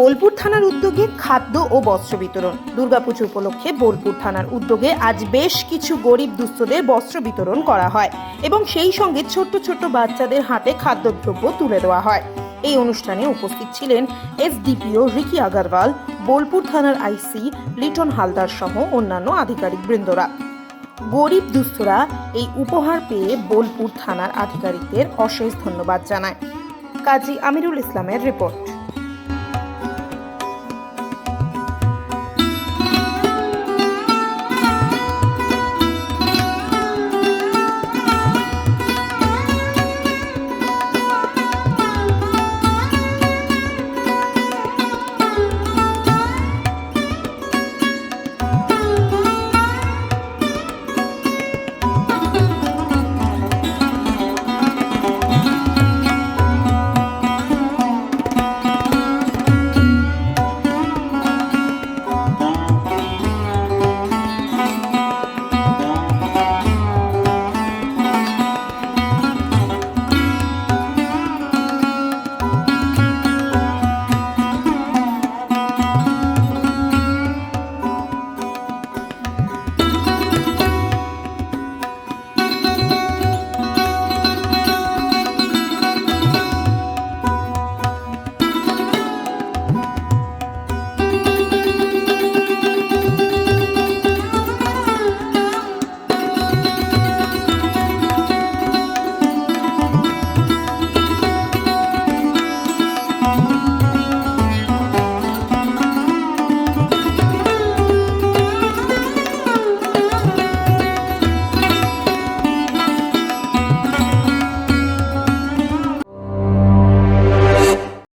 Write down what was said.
বোলপুর থানার উদ্যোগে খাদ্য ও বস্ত্র বিতরণ। দুর্গাপুজো উপলক্ষে বোলপুর থানার উদ্যোগে আজ বেশ কিছু গরিব দুস্থদের বস্ত্র বিতরণ করা হয় এবং সেই সঙ্গে ছোট্ট ছোট্ট বাচ্চাদের হাতে খাদ্যদ্রব্য তুলে দেওয়া হয়। এই অনুষ্ঠানে উপস্থিত ছিলেন এসডিপিও রিকি আগারওয়াল, বোলপুর থানার আইসি লিটন হালদার সহ অন্যান্য আধিকারিক বৃন্দরা। গরিব দুস্থরা এই উপহার পেয়ে বোলপুর থানার আধিকারিকদের অশেষ ধন্যবাদ জানায়। কাজী আমিরুল ইসলামের রিপোর্ট।